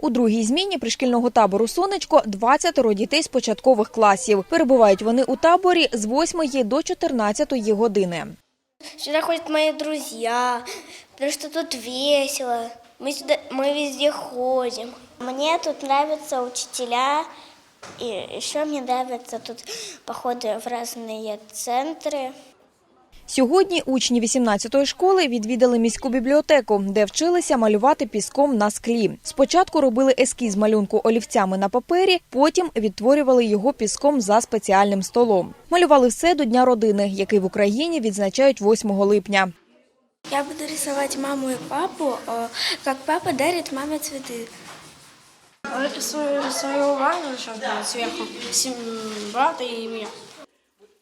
У другій зміні пришкільного табору Сонечко 20 дітей з початкових класів. Перебувають вони у таборі з 8 до 14 години. Сюда ходят мои друзья, потому что тут весело. Мы, сюда, мы везде ходим. Мне тут нравятся учителя, и еще мне нравятся тут походы в разные центры. Сьогодні учні 18-ї школи відвідали міську бібліотеку, де вчилися малювати піском на склі. Спочатку робили ескіз малюнку олівцями на папері, потім відтворювали його піском за спеціальним столом. Малювали все до Дня родини, який в Україні відзначають 8 липня. Я буду рисовать маму и папу, как папа дарит маме цветы. Свою, свою ванну сейчас сверху, брата и меня.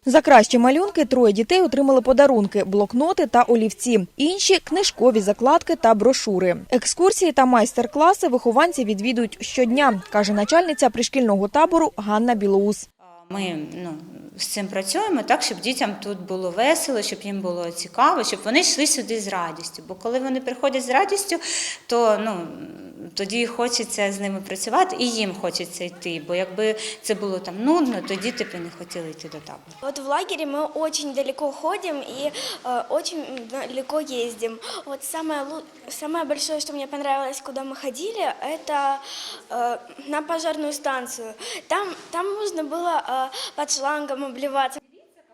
За кращі малюнки троє дітей отримали подарунки, блокноти та олівці. Інші книжкові закладки та брошури. Екскурсії та майстер-класи вихованці відвідують щодня, каже начальниця пришкільного табору Ганна Білоус. Ми ну, з цим працюємо так, щоб дітям тут було весело, щоб їм було цікаво, щоб вони йшли сюди з радістю. Бо коли вони приходять з радістю, то ну, тоді хочеться з ними працювати і їм хочеться йти. Бо якби це було там нудно, то діти б і не хотіли йти до табору. Вот в лагере мы очень далеко ходим и э, очень далеко ездим. Вот самое, лу- самое большое, что мне понравилось, куда мы ходили, это э, на пожарную станцию. Там, там можно было э, под шлангом обливаться.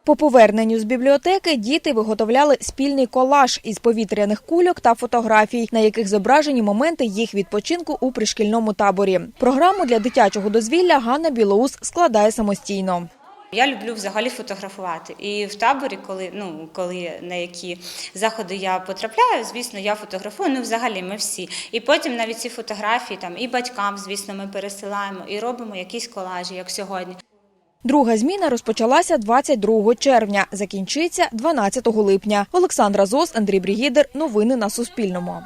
По поверненню з бібліотеки діти виготовляли спільний колаж із повітряних кульок та фотографій, на яких зображені моменти їх відпочинку у пришкільному таборі. Програму для дитячого дозвілля Ганна Білоус складає самостійно. Я люблю взагалі фотографувати. І в таборі, коли ну коли на які заходи я потрапляю, звісно, я фотографую. Ну, взагалі, ми всі. І потім навіть ці фотографії там і батькам, звісно, ми пересилаємо і робимо якісь колажі, як сьогодні. Друга зміна розпочалася 22 червня, закінчиться 12 липня. Олександра Зос, Андрій Брігідер. Новини на Суспільному.